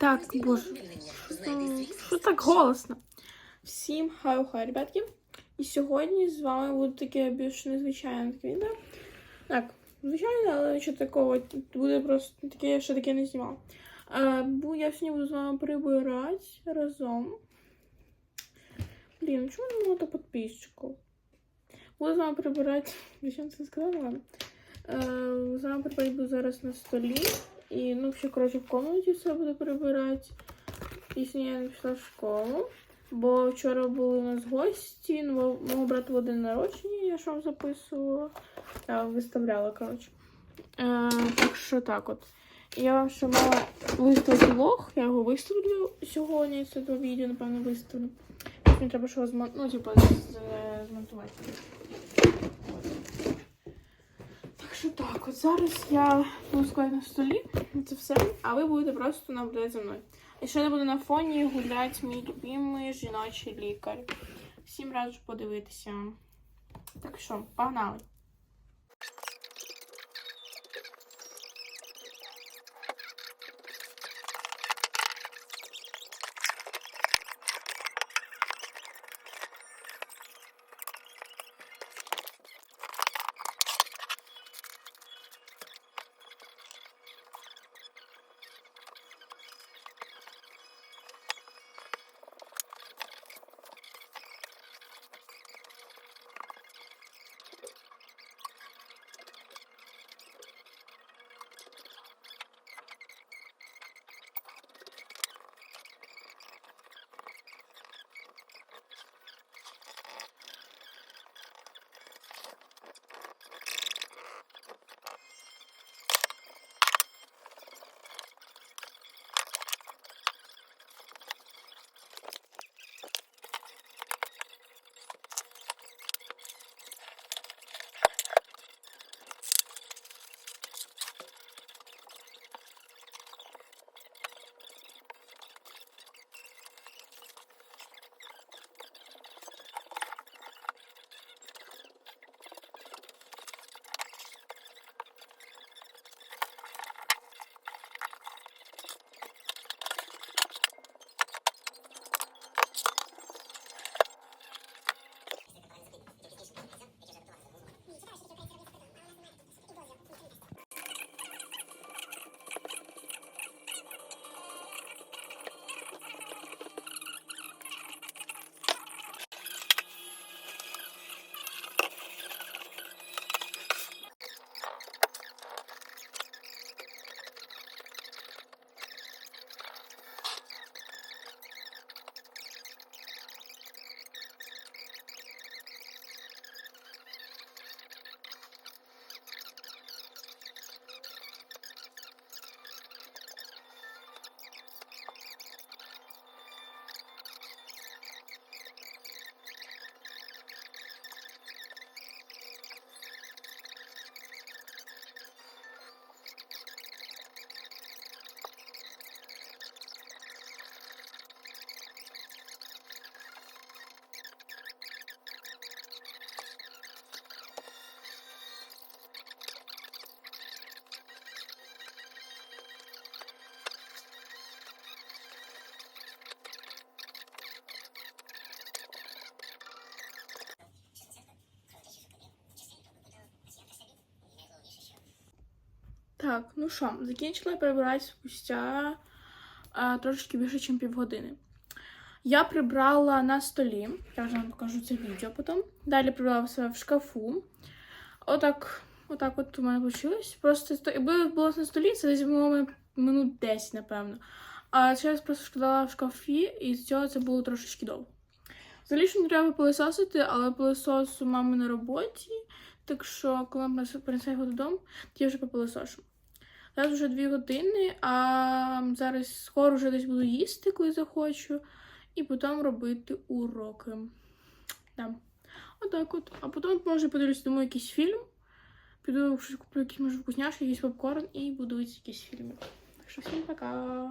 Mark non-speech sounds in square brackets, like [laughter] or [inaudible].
Так, боже, що, що так голосно? Всім хай-хай, ребятки. І сьогодні з вами буде таке більш незвичайне таке відео. Так, звичайно, але нічого такого буде просто таке, я ще таке не знімала. Я сьогодні буду з вами прибирати разом. Блін, чому не багато підписчиків? Буду з вами прибирати. [laughs] Зачем це сказала? Е, З вами прибирати буду зараз на столі. І, ну, ще, коротше, в комнаті все буду прибирати. І я не пішла в школу. Бо вчора були у нас гості, ну, мого брата в день народження, я ж вам записувала. Я виставляла, коротше. Е, так що так от. Я вам ще мала виставити влог, я його виставлю сьогодні, це до відео, напевно, виставлю. Мені треба його ну, типу, з- змонтувати. Так що так, от зараз я пускаю на столі, це все, а ви будете просто наблюдати за мною. І ще не буде на фоні гуляти мій любимий жіночий лікар. Всім раджу подивитися. Так що, погнали! Так, ну що, закінчила я прибирати спустя а, трошечки більше, ніж півгодини. Я прибрала на столі, я вже вам покажу це відео потім. Далі прибрала все в шкафу. Отак, отак от у мене вийшло. Просто сто- якби було на столі, це десь було минут 10, напевно. А зараз просто складала в шкафі, і з цього це було трошечки довго. Взагалі, що не треба пилососити, але пилосос у мами на роботі. Так що, коли вона принесе його додому, то я вже попилосошу. Зараз вже дві години, а зараз скоро вже десь буду їсти, коли захочу, і потім робити уроки. Да. Отак от. А потім, може, подивлюся тому якийсь фільм. Піду щось куплю якісь може вкусняшки, якийсь попкорн і буду якісь якийсь фільм. Так що всім пока!